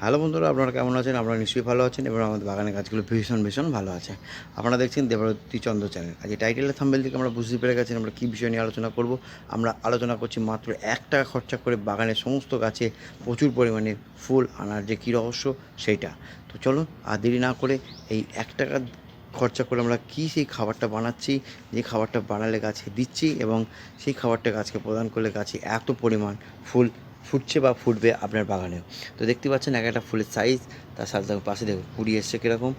Hello বন্ধুরা, আপনারা কেমন আছেন? আপনারা নিশ্চয়ই ভালো আছেন এবং আমাদের বাগানের গাছগুলো ভীষণ ভীষণ ভালো আছে। আপনারা দেখছেন দেবরতী চন্দ্র চ্যানেল। আজ এই টাইটেলের থাম্বেল থেকে আমরা বুঝতে পেরে গেছেন আমরা কী বিষয় নিয়ে আলোচনা করব। আমরা আলোচনা করছি মাত্র এক টাকা খরচা করে বাগানের সমস্ত গাছে প্রচুর পরিমাণে ফুল আনার যে কী রহস্য, সেইটা। তো চলুন, আর দেরি না করে এই এক টাকা খরচা করে আমরা কী সেই খাবারটা বানাচ্ছি, যে খাবারটা বানালে গাছে দিচ্ছি এবং সেই খাবারটা গাছকে প্রদান করলে গাছে এত পরিমাণ ফুল ফুটছে বা ফুটবে আপনার বাগানেও। তো দেখতে পাচ্ছেন এক একটা ফুলের সাইজ তার সাথে দেখুন, পাশে দেখুন, কুড়ি এসছে কীরকম।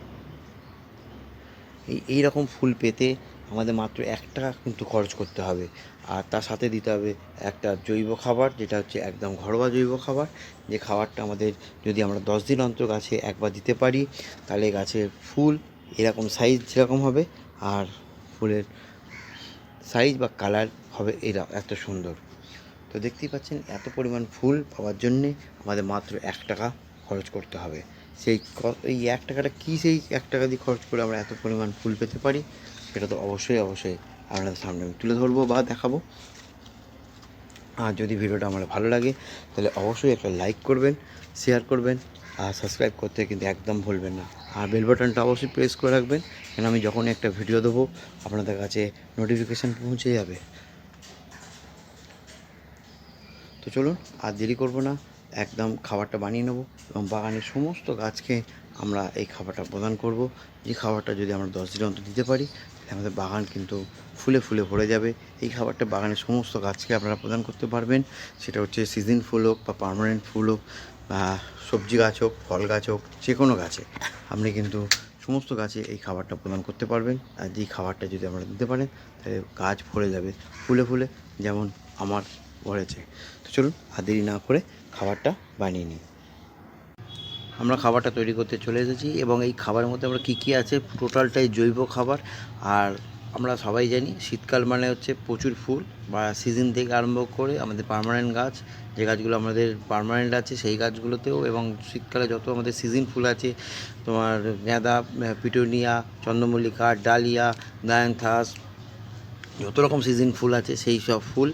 এই এইরকম ফুল পেতে আমাদের মাত্র এক টাকা কিন্তু খরচ করতে হবে। আর তার সাথে দিতে হবে একটা জৈব খাবার, যেটা হচ্ছে একদম ঘরোয়া জৈব খাবার। যে খাবারটা আমাদের যদি আমরা দশ দিন অন্তর গাছে একবার দিতে পারি, তাহলে গাছের ফুল এরকম সাইজ যেরকম হবে, আর ফুলের সাইজ বা কালার হবে এরা, এত সুন্দর। তো দেখতেই পাচ্ছেন, এত পরিমাণ ফুল পাওয়ার জন্যে আমাদের মাত্র এক টাকা খরচ করতে হবে। সেই এই এক টাকাটা কী সেই এক টাকা দিয়ে খরচ করে আমরা এত পরিমাণ ফুল পেতে পারি, সেটা তো অবশ্যই অবশ্যই আপনাদের সামনে আমি তুলে ধরবো বা দেখাবো। আর যদি ভিডিওটা আমার ভালো লাগে, তাহলে অবশ্যই একটা লাইক করবেন, শেয়ার করবেন, আর সাবস্ক্রাইব করতে কিন্তু একদম ভুলবেন না। আর বেল বাটনটা অবশ্যই প্রেস করে রাখবেন, কেন আমি যখনই একটা ভিডিও দেবো, আপনাদের কাছে নোটিফিকেশান পৌঁছে যাবে। তো চলুন আর দেরি করব না, একদম খাবারটা বানিয়ে নেব এবং বাগানের সমস্ত গাছকে আমরা এই খাবারটা প্রদান করব। যে খাবারটা যদি আমরা দশ দিন অন্তর দিতে পারি, তাহলে আমাদের বাগান কিন্তু ফুলে ফুলে ভরে যাবে। এই খাবারটা বাগানের সমস্ত গাছকে আপনারা প্রদান করতে পারবেন। সেটা হচ্ছে সিজন ফুল হোক বা পার্মানেন্ট ফুল হোক বা সবজি গাছ হোক, ফল গাছ হোক, যে কোনো গাছে আপনি কিন্তু সমস্ত গাছে এই খাবারটা প্রদান করতে পারবেন। আর যেই খাবারটা যদি আমরা দিতে পারেন, তাহলে গাছ ভরে যাবে ফুলে ফুলে, যেমন আমার ভরেছে চলুন আর দেরি না করে খাবারটা বানিয়ে নিই। আমরা খাবারটা তৈরি করতে চলে এসেছি এবং এই খাবারের মধ্যে আমরা কী কী আছে? টোটালটাই জৈব খাবার। আর আমরা সবাই জানি শীতকাল মানে হচ্ছে প্রচুর ফুল বা সিজন থেকে আরম্ভ করে আমাদের পার্মানেন্ট গাছ, যে গাছগুলো আমাদের পার্মানেন্ট আছে সেই গাছগুলোতেও এবং শীতকালে যত আমাদের সিজন ফুল আছে, তোমার গাঁদা পিটোনিয়া, চন্দ্রমল্লিকা, ডালিয়া ডায়ান্থাস যত রকম সিজন ফুল আছে সেই সব ফুল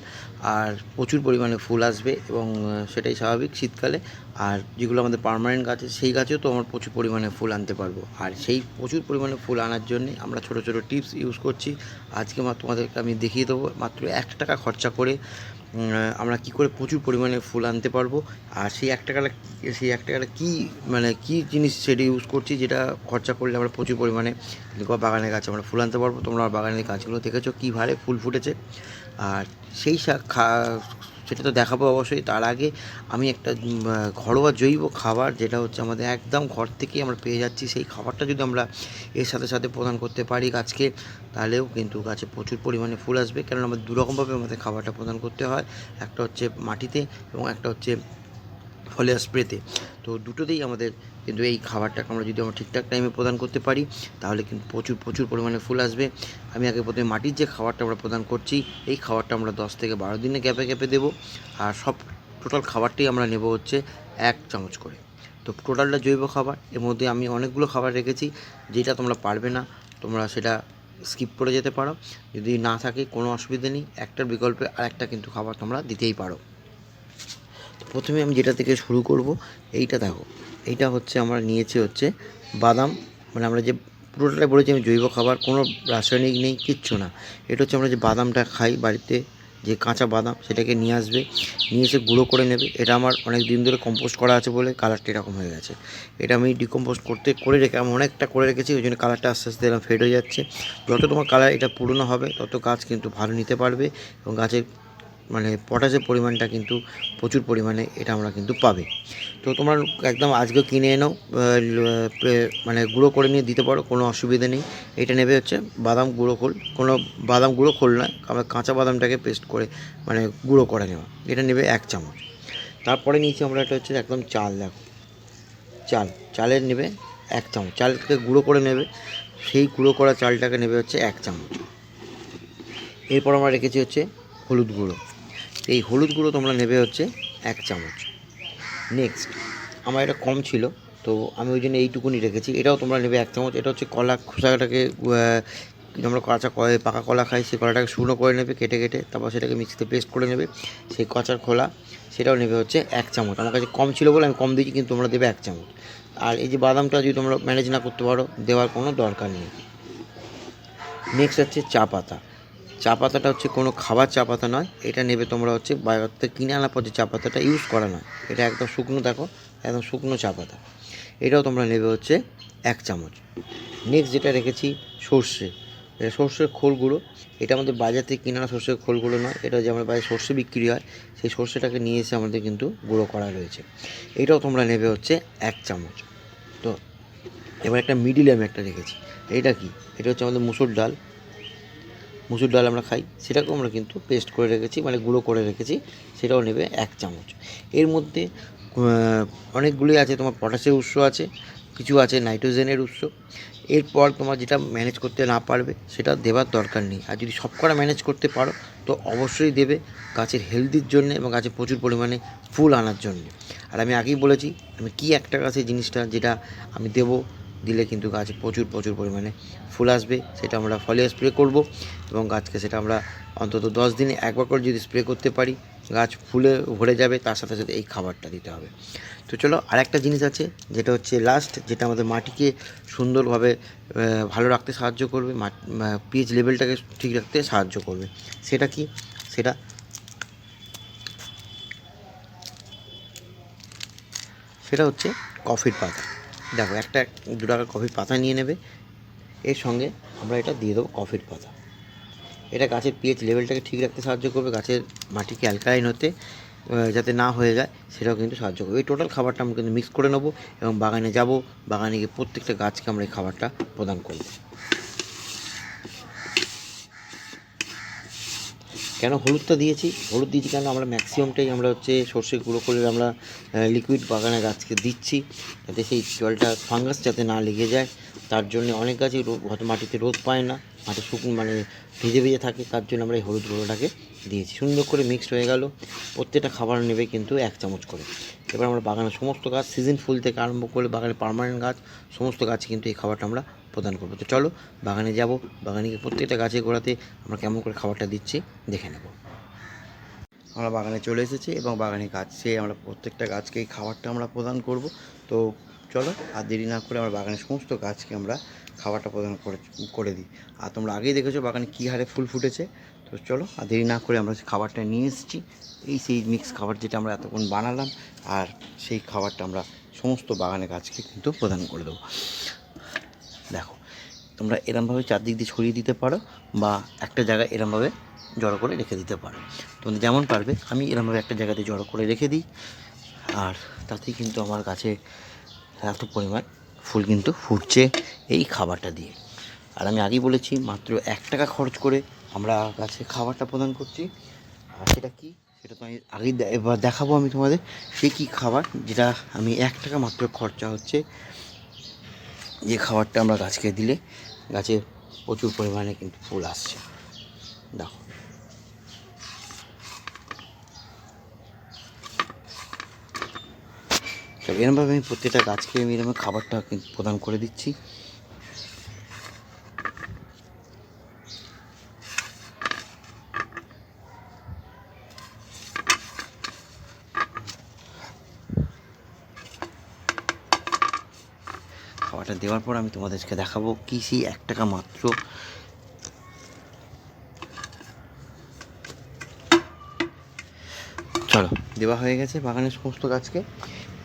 আর প্রচুর পরিমাণে ফুল আসবে এবং সেটাই স্বাভাবিক শীতকালে। আর যেগুলো আমাদের পার্মানেন্ট গাছ সেই গাছেও তো আমরা প্রচুর পরিমাণে ফুল আনতে পারব। আর সেই প্রচুর পরিমাণে ফুল আনার জন্য আমরা ছোট ছোট টিপস ইউজ করছি। আজকে তোমাদেরকে আমি দেখিয়ে দেবো মাত্র এক টাকা খরচা করে আমরা কি করে প্রচুর পরিমাণে ফুল আনতে পারব। আর সেই এক টাকাটা সেই এক টাকাটা কী মানে কী জিনিস সেটা ইউজ করছি, যেটা খরচা করলে আমরা প্রচুর পরিমাণে বাগানের গাছ আমরা ফুল আনতে পারব। তোমরা বাগানের গাছগুলো দেখেছ, কী ভারে ফুল ফুটেছে। আর সেই সেটা তো দেখাবো অবশ্যই। তার আগে আমি একটা ঘরোয়া জৈব খাবার যেটা হচ্ছে আমাদের একদম ঘর থেকেই আমরা পেয়ে যাচ্ছি। সেই খাবারটা যদি আমরা এর সাথে সাথে প্রদান করতে পারি গাছকে, তাহলেও কিন্তু গাছে প্রচুর পরিমাণে ফুল আসবে। কারণ আমাদের দুরকমভাবে আমাদের খাবারটা প্রদান করতে হয়। একটা হচ্ছে মাটিতে এবং একটা হচ্ছে ফলে স্প্রেতে। তো দুটোতেই আমাদের কিন্তু এই খাবারটাকে আমরা যদি আমরা ঠিকঠাক টাইমে প্রদান করতে পারি, তাহলে কিন্তু প্রচুর প্রচুর পরিমাণে ফুল আসবে। আমি আগে প্রথমে মাটির যে খাবারটা আমরা প্রদান করছি, এই খাবারটা আমরা দশ থেকে বারো দিনে গ্যাপে গ্যাপে দেবো। আর সব টোটাল খাবারটাই আমরা নেব হচ্ছে এক চামচ করে। তো টোটালটা জৈব খাবার, এর মধ্যে আমি অনেকগুলো খাবার রেখেছি, যেটা তোমরা পারবে না, তোমরা সেটা স্কিপ করে যেতে পারো। যদি না থাকে, কোনো অসুবিধা নেই, একটার বিকল্পে আরেকটা কিন্তু খাবার তোমরা দিতেই পারো। প্রথমে আমি যেটা থেকে শুরু করব, এইটা দেখো। এইটা হচ্ছে আমরা নিয়েছি হচ্ছে বাদাম। মানে আমরা যে পুরোটাই বলেছি আমি জৈব খাবার, কোনো রাসায়নিক নেই, কিচ্ছু না। এটা হচ্ছে আমরা যে বাদামটা খাই বাড়িতে, যে কাঁচা বাদাম, সেটাকে নিয়ে আসবে। নিয়ে এসে গুঁড়ো করে নেবে। এটা আমার অনেক দিন ধরে কম্পোস্ট করা আছে বলে কালারটা এরকম হয়ে গেছে। এটা আমি ডিকম্পোস্ট করতে, করে রেখে, আমি অনেকটা করে রেখেছি, ওই জন্য কালারটা আস্তে আস্তে এরকম ফেড হয়ে যাচ্ছে। যত তোমার কালার এটা পুরনো হবে, তত গাছ কিন্তু ভালো নিতে পারবে এবং গাছের মানে পটাশের পরিমাণটা কিন্তু প্রচুর পরিমাণে এটা আমরা কিন্তু পাবে। তো তোমরা একদম আজকেও কিনে আহ, মানে গুঁড়ো করে নিয়ে দিতে পারো কোনো অসুবিধা নেই। এটা নেবে হচ্ছে বাদাম গুঁড়ো খোল কোনো বাদাম গুঁড়ো খোল নয় আমরা কাঁচা বাদামটাকে পেস্ট করে মানে গুঁড়ো করে নেওয়া। এটা নেবে এক চামচ। তারপরে নিয়েছি আমরা এটা হচ্ছে একদম চাল দেখো। চাল চালের নেবে এক চামচ। চালকে গুঁড়ো করে নেবে সেই গুঁড়ো করা চালটাকে নেবে হচ্ছে এক চামচ। এরপর আমরা রেখেছি হচ্ছে হলুদ গুঁড়ো। এই হলুদ গুঁড়ো তোমরা নেবে হচ্ছে এক চামচ। নেক্সট আমার এটা কম ছিল, তো আমি ওই জন্য এইটুকুনি রেখেছি। এটাও তোমরা নেবে এক চামচ। এটা হচ্ছে কলা খোসাটাকে আমরা কাঁচা কলা, পাকা কলা খাই, সেই কলাটাকে শুকনো করে নেবে, কেটে কেটে তারপর সেটাকে মিক্সিতে পেস্ট করে নেবে। সেই কাঁচার খোলা, সেটাও নেবে হচ্ছে এক চামচ। আমার কাছে কম ছিল বলে আমি কম দিয়েছি, কিন্তু তোমরা দেবে এক চামচ। আর এই যে বাদামটা যদি তোমরা ম্যানেজ না করতে পারো, দেওয়ার কোনো দরকার নেই। নেক্সট হচ্ছে চা পাতা। চা পাতাটা হচ্ছে কোনো খাবার চা পাতা নয়। এটা নেবে তোমরা হচ্ছে বাজার থেকে কিনে আনার পর যে চা পাতাটা ইউজ করা নয়। এটা একদম শুকনো দেখো, একদম শুকনো চা পাতা। এটাও তোমরা নেবে হচ্ছে এক চামচ। নেক্সট যেটা রেখেছি, সর্ষে। এটা সর্ষের খোলগুলো, এটা আমাদের বাজার থেকে কিনে আনা সর্ষের খোলগুলো নয়। এটা যে আমাদের বাজারে সর্ষে বিক্রি হয়, সেই সর্ষেটাকে নিয়ে এসে আমাদের কিন্তু গুঁড়ো করা রয়েছে। এটাও তোমরা নেবে হচ্ছে এক চামচ। তো, এবার একটা মিডিল আমি একটা রেখেছি। এটা কি? এটা হচ্ছে আমাদের মুসুর ডাল। মুসুর ডাল আমরা খাই, সেটাকেও আমরা কিন্তু পেস্ট করে রেখেছি মানে গুঁড়ো করে রেখেছি, সেটাও নেবে এক চামচ। এর মধ্যে অনেকগুলি আছে, তোমার পটাশের উৎস আছে, কিছু আছে নাইট্রোজেনের উৎস। এরপর তোমার যেটা ম্যানেজ করতে না পারবে, সেটা দেবার দরকার নেই। আর যদি সবকটা ম্যানেজ করতে পারো, তো অবশ্যই দেবে গাছের হেলদির জন্য এবং গাছে প্রচুর পরিমাণে ফুল আনার জন্য। আর আমি আগেই বলেছি, আমি কি একটা গাছের জিনিসটা, যেটা আমি দেবো দিলে কিন্তু গাছে প্রচুর প্রচুর পরিমাণে ফুল আসবে। সেটা আমরা ফলে স্প্রে করব এবং গাছকে সেটা আমরা অন্তত দশ দিনে একবার করে যদি স্প্রে করতে পারি, গাছ ফুলে ভরে যাবে, তার সাথে সাথে এই খাবারটা দিতে হবে। তো চলো আরেকটা জিনিস আছে, যেটা হচ্ছে লাস্ট যেটা আমাদের মাটিকে সুন্দরভাবে ভালো রাখতে সাহায্য করবে পিএইচ লেভেলটাকে ঠিক রাখতে সাহায্য করবে। সেটা কি? সেটা সেটা হচ্ছে কফির পাতা। দেখো, একটা দু টাকার কফির পাতা নিয়ে নেবে। এর সঙ্গে আমরা এটা দিয়ে দেবো কফির পাতা। এটা গাছের পিএইচ লেভেলটাকে ঠিক রাখতে সাহায্য করবে, গাছের মাটিকে অ্যালকালাইন হতে যাতে না হয়ে যায়, সেটাও কিন্তু সাহায্য করবে। এই টোটাল খাবারটা আমরা কিন্তু মিক্স করে নেব এবং বাগানে যাব, বাগানে গিয়ে প্রত্যেকটা গাছকে আমরা এই খাবারটা প্রদান করব। কেন হলুদটা দিয়েছি? হলুদ দিয়েছি কেন? আমরা ম্যাক্সিমামটাই আমরা হচ্ছে সর্ষে গুঁড়ো করে আমরা লিকুইড বাগানে গাছকে দিচ্ছি। যাতে সেই জলটা ফাঙ্গাস যাতে না লেগে যায়। তার জন্য অনেক গাছই হয়তো মাটিতে রোদ পায় না। মাটি শুকনো মানে ভিজে ভিজে থাকে। তার জন্য আমরা এই হলুদ গুঁড়োটাকে দিয়েছি। সুন্দর করে মিক্সড হয়ে গেল। প্রত্যেকটা খাবার নেবে কিন্তু এক চামচ করে। এবার আমরা বাগানের সমস্ত গাছ সিজন ফুল থেকে আরম্ভ করে বাগানের পার্মানেন্ট গাছ, সমস্ত গাছে কিন্তু এই খাবারটা আমরা প্রদান করব। তো চলো, বাগানে যাব বাগানে গিয়ে প্রত্যেকটা গাছের গোড়াতে আমরা কেমন করে খাবারটা দিচ্ছি দেখে নেব। আমরা বাগানে চলে এসেছি এবং বাগানে গাছে আমরা প্রত্যেকটা গাছকে এই খাবারটা আমরা প্রদান করব। তো চলো, আর দেরি না করে আমরা বাগানের সমস্ত গাছকে আমরা খাবারটা প্রদান করে করে দিই। আর তোমরা আগেই দেখেছ বাগানে কী হারে ফুল ফুটেছে। তো চলো, আর দেরি না করে আমরা খাবারটা নিয়ে এসেছি। এই সেই মিক্স খাবার যেটা আমরা এতক্ষণ বানালাম, আর সেই খাবারটা আমরা সমস্ত বাগানের গাছকে কিন্তু প্রদান করে দেবো। দেখো, তোমরা এরমভাবে চারদিক দিয়ে ছড়িয়ে দিতে পারো বা একটা জায়গায় এরমভাবে জড়ো করে রেখে দিতে পারো। তোমাদের যেমন পারবে, আমি এরমভাবে একটা জায়গাতে জড়ো করে রেখে দিই। আর তাতেই কিন্তু আমার কাছে এত পরিমাণ ফুল কিন্তু ফুটছে এই খাবারটা দিয়ে। আর আমি আগেই বলেছি, মাত্র এক টাকা খরচ করে আমরা গাছে খাবারটা প্রদান করছি। আর সেটা কি? সেটা তো আমি আগেই এবার দেখাবো আমি তোমাদের। সে কী খাবার? যেটা আমি এক টাকা মাত্র খরচা হচ্ছে। যে খাবারটা আমরা গাছকে দিলে, গাছে প্রচুর পরিমাণে কিন্তু ফুল আসছে। দেখো। তো এরমভাবে আমি প্রত্যেকটা গাছকে আমি এরকম খাবারটা কিন্তু প্রদান করে দিচ্ছি। খাবারটা দেওয়ার পর আমি তোমাদেরকে দেখাবো কি সেই এক টাকা মাত্র। চলো, দেওয়া হয়ে গেছে বাগানের সমস্ত গাছকে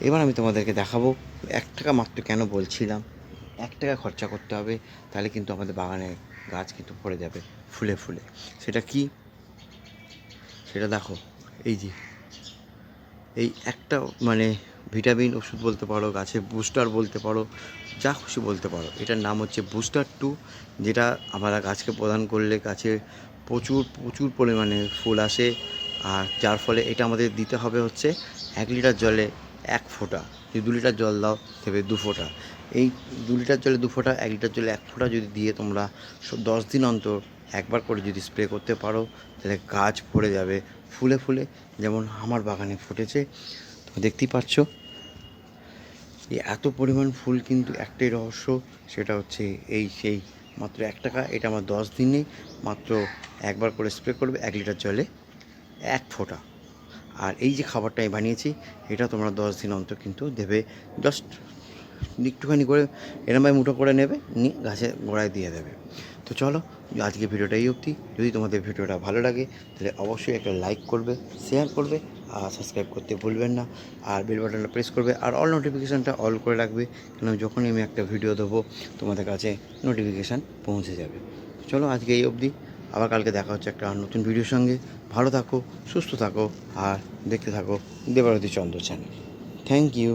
এবার আমি তোমাদেরকে দেখাবো এক টাকা মাত্র কেন বলছিলাম। এক টাকা খরচা করতে হবে, তাহলে কিন্তু আমাদের বাগানের গাছ কিন্তু ভরে যাবে ফুলে ফুলে। সেটা কি? সেটা দেখো, এই যে, এই একটা মানে ভিটামিন ওষুধ বলতে পারো, গাছে বুস্টার বলতে পারো, যা খুশি বলতে পারো। এটার নাম হচ্ছে বুস্টার টু যেটা আমরা গাছকে প্রদান করলে গাছে প্রচুর প্রচুর পরিমাণে ফুল আসে। আর যার ফলে এটা আমাদের দিতে হবে হচ্ছে এক লিটার জলে এক ফোঁটা। যদি দু লিটার জল দাও দেবে দু ফোঁটা। এই দু লিটার জলে দু ফোঁটা, এক লিটার জলে এক ফোঁটা যদি দিয়ে তোমরা দশ দিন অন্তর একবার করে যদি স্প্রে করতে পারো, তাহলে গাছ ভরে যাবে ফুলে ফুলে। যেমন আমার বাগানে ফুটেছে দেখতেই পাচ্ছ এত পরিমাণ ফুল কিন্তু একটাই রহস্য, সেটা হচ্ছে এই সেই মাত্র এক টাকা, এটা আমার দশ দিনে মাত্র একবার করে স্প্রে করবে এক লিটার জলে এক ফোঁটা। আর এই যে খাবারটা আমি বানিয়েছি, এটা তোমরা দশ দিন অন্তর কিন্তু দেবে জাস্ট একটুখানি করে এরমভাবে মুঠো করে নেবে, নিয়ে গাছের গোড়ায় দিয়ে দেবে। তো চলো আজকে ভিডিওটা এই অবধি। যদি তোমাদের ভিডিওটা ভালো লাগে, তাহলে অবশ্যই একটা লাইক করবে শেয়ার করবে সাবস্ক্রাইব করতে ভুলবেন না। আর বেল বাটনটা প্রেস করবে আর অল নোটিফিকেশানটা অল করে রাখবে। কেন যখনই আমি একটা ভিডিও দেবো, তোমাদের কাছে নোটিফিকেশান পৌঁছে যাবে। চলো আজকে এই অবধি। আবার কালকে দেখা হচ্ছে একটা নতুন ভিডিওর সঙ্গে। ভালো থাকো, সুস্থ থাকো, আর দেখতে থাকো Debarati Chandra channel thank you